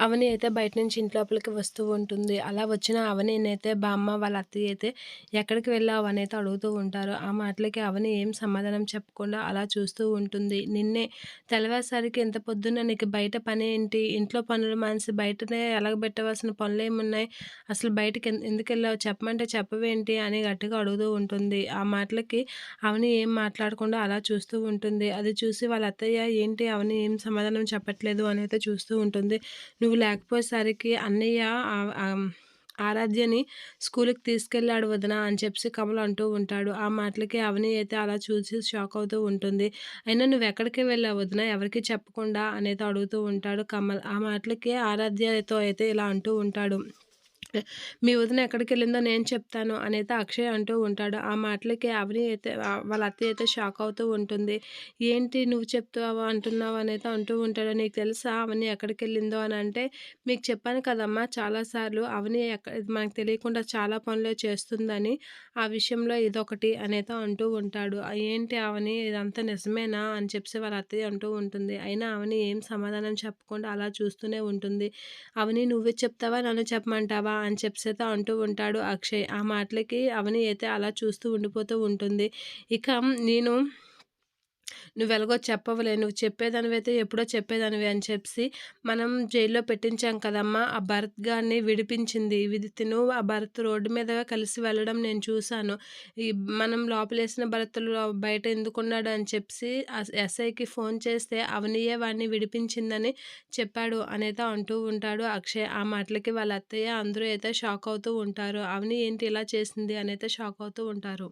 అవని అయితే బయట నుంచి ఇంట్లోపలికి వస్తూ ఉంటుంది. అలా వచ్చిన అవనినైతే బామ్మ వాళ్ళ అత్తయ్య అయితే ఎక్కడికి వెళ్ళావు అయితే అడుగుతూ ఉంటారు. ఆ మాటలకి అవని ఏం సమాధానం చెప్పకుండా అలా చూస్తూ ఉంటుంది. నిన్నే తెల్లవారుసరికి ఇంత పొద్దున్న నీకు బయట పని ఏంటి? ఇంట్లో పనులు మానేసి బయటనే ఎలగబెట్టవలసిన పనులు ఏమున్నాయి అసలు బయటకి ఎందుకు వెళ్ళావు చెప్పమంటే చెప్పవేంటి? అని గట్టిగా అడుగుతూ ఉంటుంది. ఆ మాటలకి అవని ఏం మాట్లాడకుండా అలా చూస్తూ ఉంటుంది. అది చూసి వాళ్ళ అత్తయ్య ఏంటి అవని ఏం సమాధానం చెప్పట్లేదు అని అయితే చూస్తూ ఉంటుంది. నువ్వు నువ్వు లేకపోయేసరికి అన్నయ్య ఆరాధ్యని స్కూల్‌కి తీసుకెళ్ళాడు వదిన అని చెప్పి కమల్ అంటూ ఉంటాడు. ఆ మాటలకి అవని అయితే అలా చూసి షాక్ అవుతూ ఉంటుంది. అయినా నువ్వు ఎక్కడికి వెళ్ళావు వదిన ఎవరికి చెప్పకుండా అనేది అడుగుతూ ఉంటాడు కమల్. ఆ మాటలకి ఆరాధ్యతో అయితే ఇలా అంటూ ఉంటాడు. మీ వదిన ఎక్కడికెళ్ళిందో నేను చెప్తాను అనైతే అక్షయ్ అంటూ ఉంటాడు. ఆ మాటలకి అవని అయితే వాళ్ళ అత్తయ్య అయితే షాక్ అవుతూ ఉంటుంది. ఏంటి నువ్వు చెప్తావా అంటున్నావు అనైతే అంటూ ఉంటాడు. నీకు తెలుసా అవని ఎక్కడికెళ్ళిందో అని అంటే, మీకు చెప్పాను కదమ్మా చాలాసార్లు అవని ఎక్కడ మనకు తెలియకుండా చాలా పనులు చేస్తుందని. ఆ విషయంలో ఇదొకటి అనైతే అంటూ ఉంటాడు. ఏంటి అవని ఇదంతా నిజమేనా అని చెప్పి వాళ్ళ అత్తయ్య అంటూ ఉంటుంది. అయినా అవని ఏం సమాధానం చెప్పకుండా అలా చూస్తూనే ఉంటుంది. అవని నువ్వే చెప్తావా నన్ను చెప్పమంటావా అని చెప్పేసి అంటూ ఉంటాడు అక్షయ్. ఆ మాటలకి అవని అయితే అలా చూస్తూ ఉండిపోతూ ఉంటుంది. ఇక నేను నువ్వెలాగో చెప్పవలే నువ్వు చెప్పేదానివైతే ఎప్పుడో చెప్పేదానివి అని చెప్పి మనం జైల్లో పెట్టించాం కదమ్మా. ఆ భరత్ గారిని విడిపించింది. విదితిను తిను ఆ భరత్ రోడ్డు మీద కలిసి వెళ్ళడం నేను చూశాను. ఈ మనం లోపలేసిన భరత్లు బయట ఎందుకున్నాడు అని చెప్పి ఎస్ఐకి ఫోన్ చేస్తే అవనియే వాడిని విడిపించిందని చెప్పాడు అనేది అంటూ ఉంటాడు అక్షయ్. ఆ మాటలకి వాళ్ళ అత్తయ్య అందరూ అయితే షాక్ అవుతూ ఉంటారు. అవని ఏంటి ఇలా చేసింది అని అయితే షాక్ అవుతూ ఉంటారు.